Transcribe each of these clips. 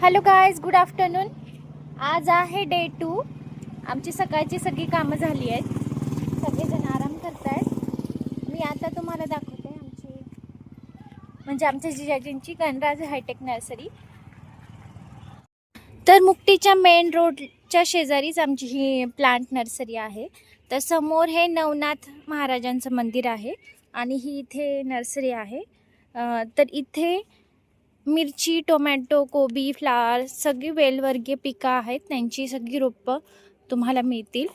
Hello guys good afternoon आज आहे day to आमची सकाळची सगळी कामं झाली आहेत. सगळेजण आराम करतायत. मी आता तुम्हाला दाखवते आमची म्हणजे आमच्या जिजाजींची गणराज हायटेक नर्सरी तर मुक्तीच्या मेन रोडच्या शेजारीच आमची ही प्लांट नर्सरी आहे. तर समोर हे नवनाथ महाराजांचं मंदिर आहे आणि ही इथे नर्सरी आहे. तर इथे मिरची टोमॅटो कोबी फ्लावर सगळी वेलवर्गीय पिकं आहेत. त्यांची सगळी रोपं तुम्हाला मिळतील.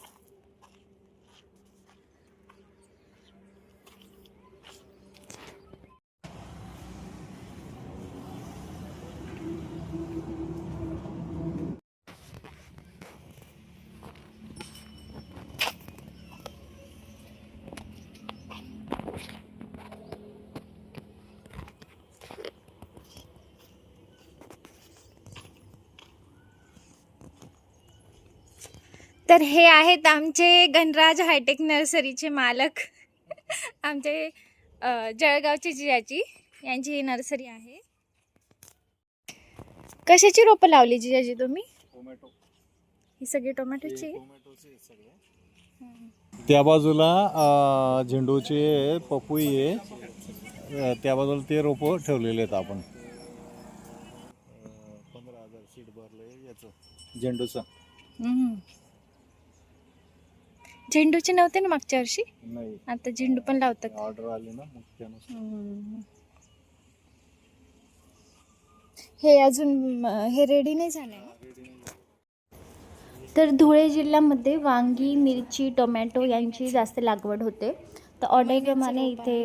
तर हे आहेत आमचे गणराज हायटेक नर्सरीचे मालक. आमचे जळगावची जिजाजी यांची ही नर्सरी आहे. कशाची रोपं लावली जिजाजी तुम्ही? टोमॅटो. ही सगळी टोमॅटोची? टोमॅटोचे सगळे. त्या बाजूला झेंडूचे आहे, पपई आहे. त्या बाजूला ते रोपं ठेवलेले आहेत आपण. पंधरा हजार सीट भरले याचं झेंडूचं. झेंडूचे नव्हते ना मागच्या वर्षी? नाही. आता झेंडू पण लावतात. ऑर्डर आली ना मग त्यानुसार हम्म. हे अजून अ, हे रेडी नाही झालंय ना? तर धुळे जिल्ह्यामध्ये वांगी मिरची टोमॅटो यांची जास्त लागवड होते. तर ऑर्डरप्रमाणे इथे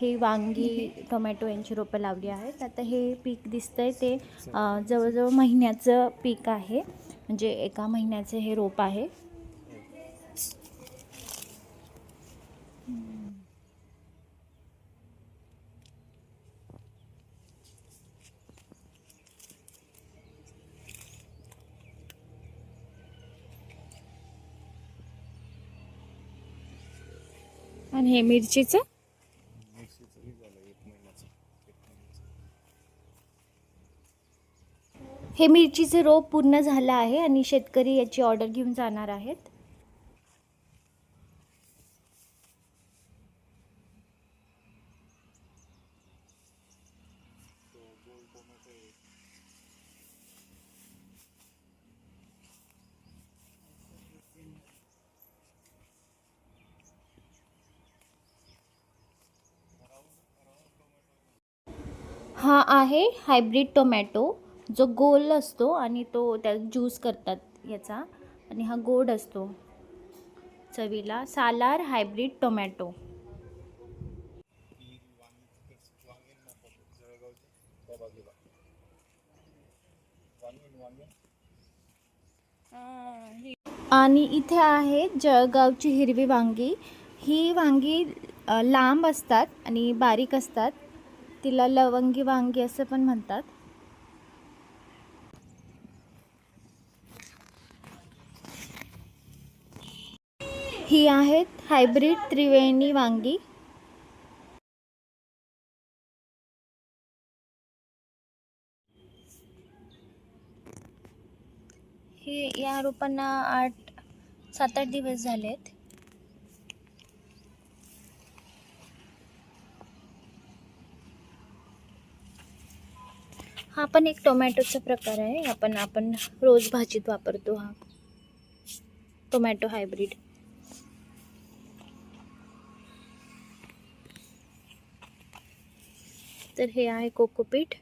हे वांगी टोमॅटो यांची रोपं लावली आहेत. आता हे पीक दिसतंय ते अ, जवळजवळ महिन्याचं पीक आहे. म्हणजे एका महिन्याचं हे रोप आहे. आणि हे मिरचीचं? हे मिरचीचं हे मिरचीचे रोप पूर्ण झालं आहे आणि शेतकरी याची ऑर्डर घेऊन जाणार आहेत हा आहे हायब्रिड टोमॅटो जो गोल असतो आणि तो त्यात ज्यूस करतात याचा. आणि हा गोड असतो. चवीला सालार हायब्रिड टोमॅटो आणि इथे आहे जळगावची हिरवी वांगी. ही वांगी लांब असतात आणि बारीक असतात. तिला लवंगी वांगी असं पण म्हणतात. ही आहेत हायब्रिड त्रिवेणी वांगी. ही या रोपांना आठ सात आठ दिवस झालेत. हा पण एक टोमॅटोचा प्रकार आहे. आपण आपण रोज भाजीत वापरतो हा. Tomato hybrid. तर हे आहे कोकोपीट.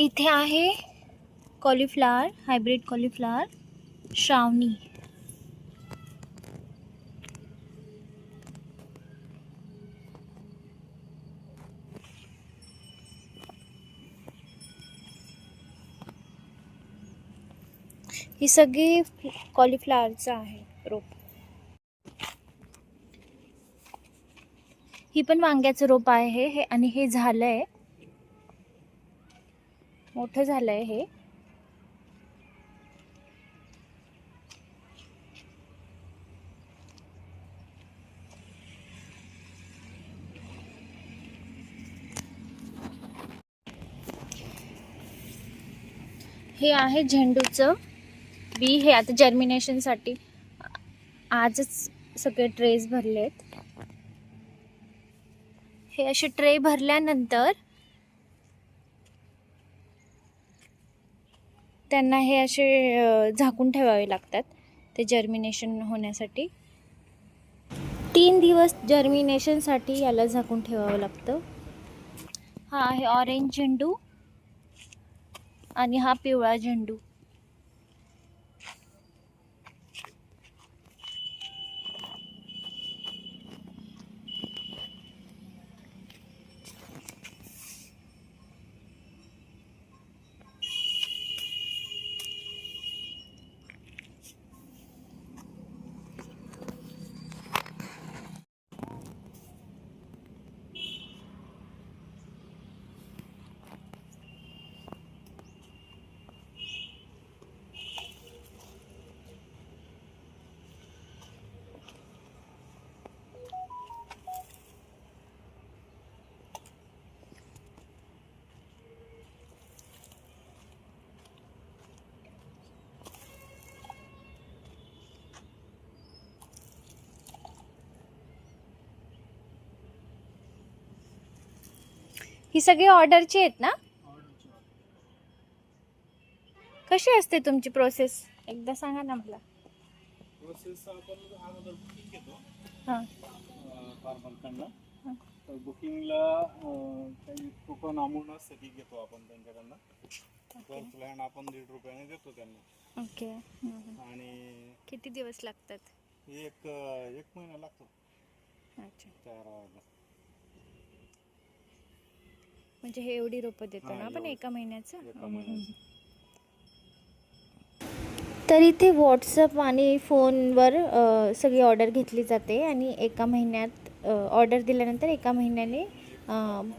इथे आहे कॉलीफ्लावर हायब्रिड कॉलीफ्लावर श्रावणी. ही सगळी कॉलीफ्लॉवरचं आहे रोप. ही पण वांग्याचं रोप आहे हे आणि हे झालंय मोठं झालंय हे. हे आहे झेंडूचं. बी हे आता जर्मिनेशनसाठी आजच सगळे ट्रेस भरले आहेत हे असे ट्रे भरल्यानंतर त्यांना हे असे झाकून ठेवावे लागतात ते जर्मिनेशन होण्यासाठी. तीन दिवस जर्मिनेशनसाठी याला झाकून ठेवावं लागतं. हा आहे ऑरेंज झेंडू आणि हा पिवळा झेंडू. ही सगळी ऑर्डरची आहेत ना? कशी असते तुमची प्रोसेस? एकदा सांगा ना मला. प्रोसेस आपण अगोदर बुकिंग घेतो. फार्मरकडनं. तर बुकिंगला काही कुपन अमाऊंटसाठी घेतो आपण त्यांच्याकडनं. तर प्लॅन आपण दीड रुपयाने देतो त्यांना. ओके. आणि किती दिवस लागतात? एक एक महिना लागतो. अच्छा. तयार व्हायला म्हणजे हे एवढी रोपं देतो हां, ना आपण. एका महिन्याचं. तर इथे व्हॉट्सअप आणि फोनवर सगळी ऑर्डर घेतली जाते आणि एका महिन्यात ऑर्डर दिल्यानंतर एका महिन्याने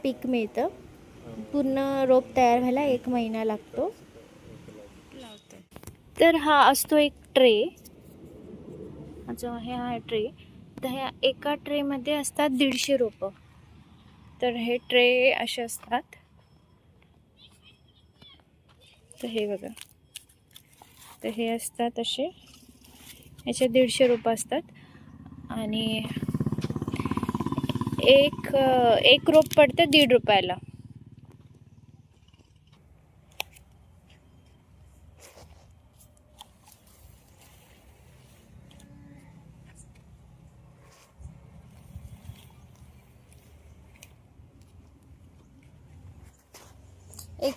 पीक मिळतं. पूर्ण रोप तयार व्हायला एक महिना लागतो. तर हा असतो एक ट्रे. जो आहे हा ट्रे. तर ह्या एका ट्रेमध्ये असतात दीडशे रोपं. तर हे ट्रे असे असतात. तर हे बघा. तर हे असतात असे. याचे दीडशे रुपये असतात. आणि एक एक रोप पडतं दीड रुपयाला.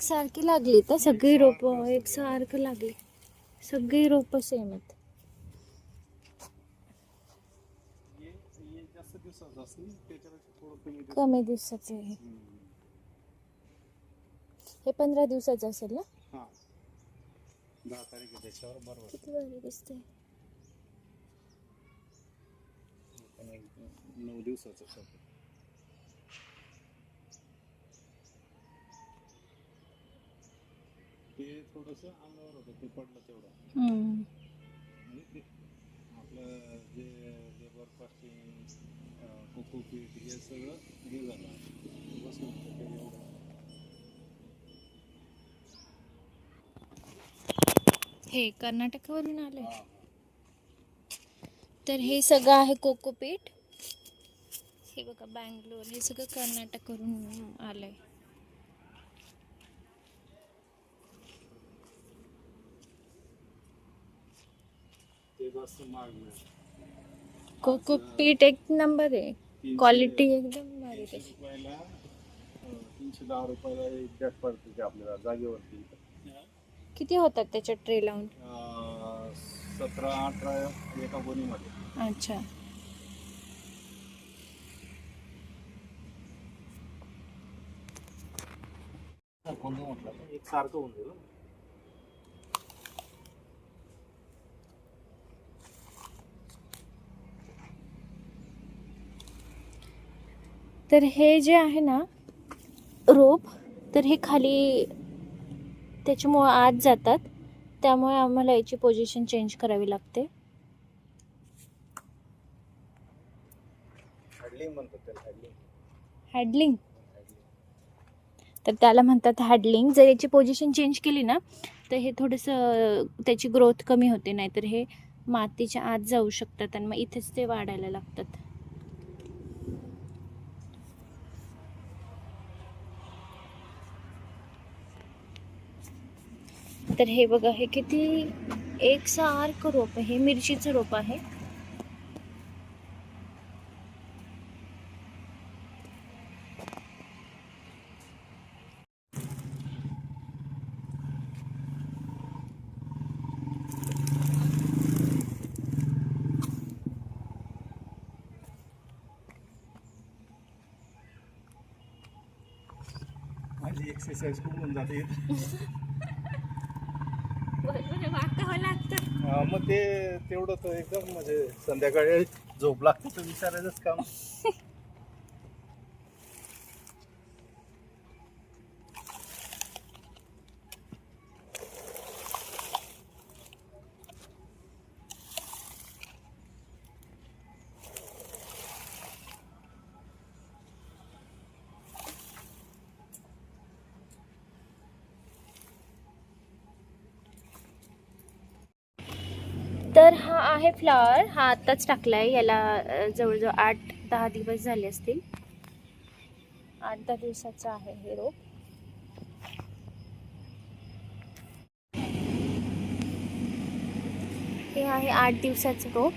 एकसारखी लागली तर सगळी रोपं एकसारखं लागली सगळी रोपं सेम आहेत हे हे जास्त दिवसाचं असेल त्याच्यापेक्षा थोडं कमी दिवस कमी दिवसाचे आहे हे पंधरा दिवसाचं असेल ना? हां दहा तारीख आहे त्याच्यावर बरोबर किती भारी दिसते पण एक नऊ दिवसाचं ते थोडंसं अंगावर होतं ते पडलं तेवढं. आणि ते आपलं जे लेबर कोकोपीट हे सगळं हे झालं. बसून होतं ते एवढं. हे कर्नाटकावरून आले हाँ. तर हे सगळं आहे कोकोपीट हे बघा बँगलोर. हे सगळं कर्नाटकवरून जास्त महाग मिळालं कोकोपीट एक नंबर आहे. क्वालिटी एकदम भारी त्याची रुपयाला तीनशे दहा रुपयाला एक बॅग पडते ते आपल्याला जागेवरती किती होतात त्याच्या ट्रे लावून? सतरा अठरा एका गोणीमध्ये अच्छा. एक सारखं होऊन जाईल तर हे जे आहे ना रोप तर हे खाली त्याच्यामुळं आत जातात. त्यामुळे आम्हाला याची पोझिशन चेंज करावी लागते. हॅडलिंग तर त्याला म्हणतात हॅडलिंग जर याची पोझिशन चेंज केली ना तर हे थोडंसं त्याची ग्रोथ कमी होते नाहीतर हे मातीच्या आत जाऊ शकतात आणि मग इथेच ते वाढायला लागतात. तर हे बघा हे किती? एक सारखं रोप आहे. हे मिरचीचं रोप आहे. एक्सरसाइज खूप होऊन जाते. लागतं. हा, मग ते तेवढं तर एकदम म्हणजे संध्याकाळी झोप लागते तर विचारायचंच काम. तर हा आहे फ्लॉवर. हा आत्ताच टाकला आहे याला जवळजवळ आठ दहा दिवस झाले असतील. आठ दहा दिवसाचं आहे हे रोप. हे आहे आठ दिवसाचं रोप.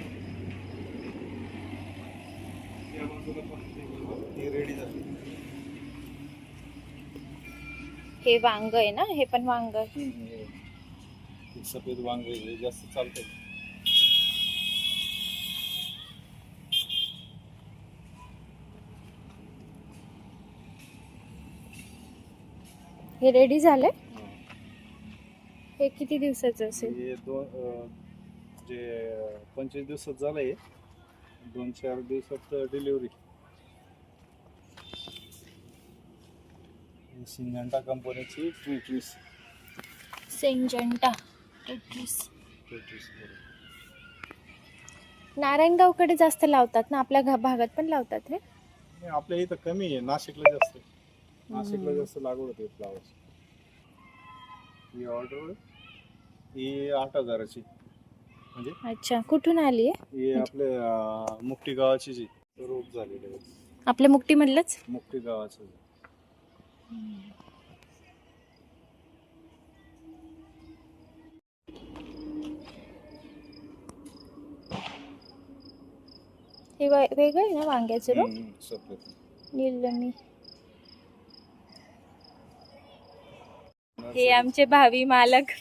हे वांग आहे ना? हे पण वांग. सफेद वांग जास्त चालतं हे रेडी झालंय. हे किती दिवसाचं असेल? हे दोन अं, जे पंचवीस दिवसात झालंय. दोन चार दिवसात डिलिव्हरी सिंगंटा कंपनीची ट्रिट्रिस सेंजंटा ट्रिट्रिस नारायणगावकडे जास्त लावतात ना? आपल्या घ- भागात पण लावतात हे आपल्या इथं कमी आहे. नाशिकला जास्त आहे. नाशिकला. जास्त लागवड होते फ्लावर्स. ही ऑर्डर ही आठ हजाराची. म्हणजे? अच्छा कुठून आली आहे? ही आपल्या अं, मुक्ती गावाची जी. रोप झालेली आहे. आपल्या मुक्टीमधलंच मुक्ती गावाचं हे वे- वेगळं आहे ना वांग्याचं रोप? हम्म, सफेद. निलमी हे आमचे भावी मालक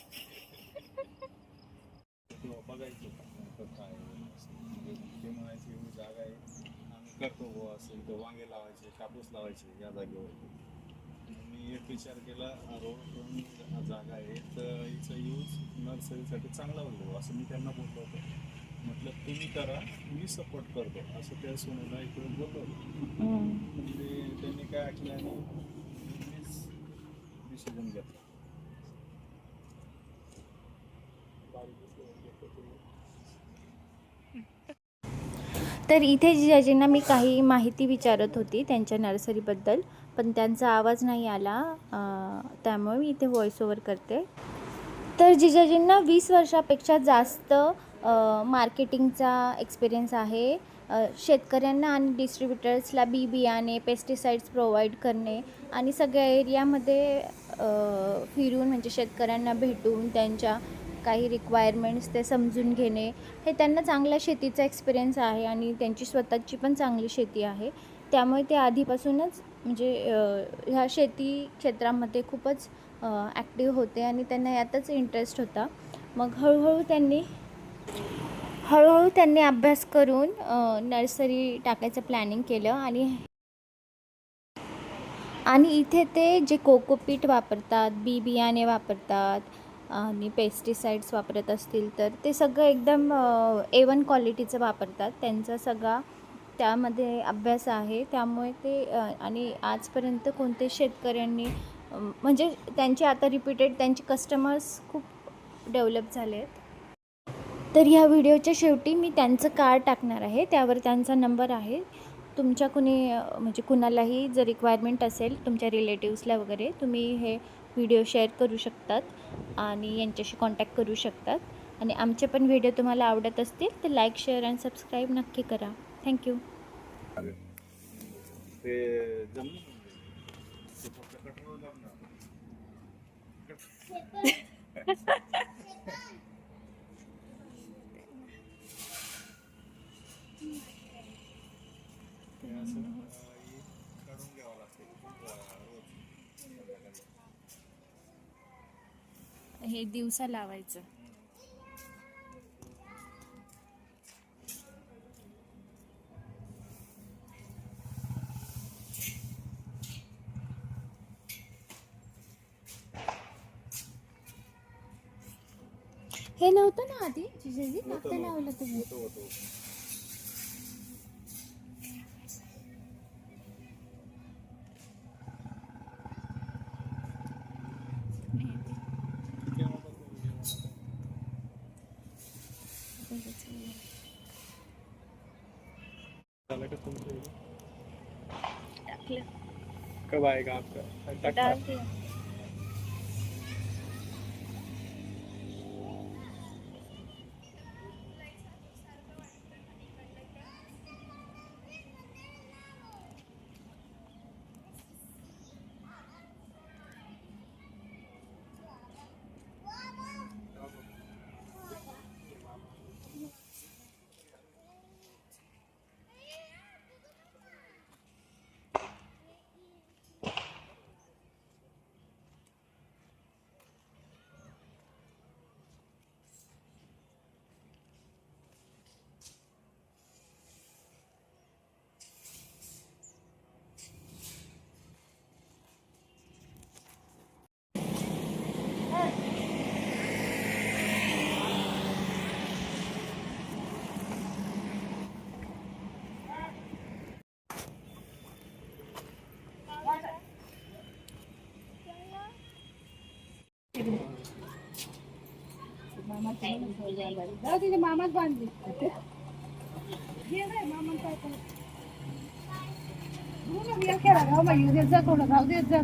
करतो बुवा असं इथं वांगे लावायचे कापूस लावायचे या जागेवर मी एक विचार केला रोड जागा आहे तर हिचा यूज नर्सरीसाठी चांगला होईल असं मी त्यांना बोललो होतो म्हटलं तुम्ही करा मी सपोर्ट करतो असं त्या सोनेला इकडे बोललो होतो. म्हणजे त्यांनी काय ऐकलं आणि मीच डिसिजन घेतला तर इथे जिजाजींना मी काही माहिती विचारत होती त्यांच्या नर्सरीबद्दल पण त्यांचा आवाज नाही आला. त्यामुळे मी इथे व्हॉइस ओव्हर करते. तर जिजाजींना वीस वर्षापेक्षा जास्त मार्केटिंगचा एक्सपिरियन्स आहे. शेतकऱ्यांना आणि डिस्ट्रीब्युटर्सला बी बियाणे पेस्टिसाइड्स प्रोव्हाइड करणे आणि सगळ्या एरियामध्ये फिरून म्हणजे शेतकऱ्यांना भेटून त्यांच्या काही रिक्वायरमेंट्स ते समजून घेणे हे त्यांना चांगल्या शेतीचा एक्सपिरियन्स आहे आणि त्यांची स्वतःची पण चांगली शेती आहे. त्यामुळे ते आधीपासूनच म्हणजे ह्या शेती क्षेत्रामध्ये खूपच ॲक्टिव्ह होते आणि त्यांना यातच इंटरेस्ट होता. मग हळूहळू त्यांनी हळूहळू त्यांनी अभ्यास करून नर्सरी टाकायचं प्लॅनिंग केलं आणि आणि इथे ते जे कोकोपीट वापरतात बी बियाणे वापरतात आणि पेस्टिसाइड्स वापरत असतील तर ते सगळं एकदम ए वन क्वालिटीचं वापरतात. त्यांचा सगळा त्यामध्ये अभ्यास आहे. त्यामुळे ते आणि आजपर्यंत कोणते शेतकऱ्यांनी म्हणजे त्यांचे आता रिपीटेड त्यांचे कस्टमर्स खूप डेव्हलप झाले आहेत. तर ह्या व्हिडिओच्या शेवटी मी त्यांचं कार्ड टाकणार आहे. त्यावर त्यांचा नंबर आहे. तुमच्या कुणी म्हणजे कुणालाही जर रिक्वायरमेंट असेल तुमच्या रिलेटिव्सला वगैरे तुम्ही हे व्हिडिओ शेअर करू शकतात आणि यांच्याशी कॉन्टॅक्ट करू शकतात. आणि आमचे पण व्हिडिओ तुम्हाला आवडत असतील तर लाईक शेअर आणि सबस्क्राईब नक्की करा. थँक्यू ते जमलं ते फक्त कठोर जमणार ते असं अं, हे काढून घ्यावं लागते रोज संध्याकाळी. हे दिवसा लावायचं. हे नव्हतं ना आधी? जिजेजी आता लावलं तुम्ही. कब आएगा आपका? टाकता डाल दिया तिच्या मामाच बांधली मामा काय करू देत जा थोडं जाऊ देत जा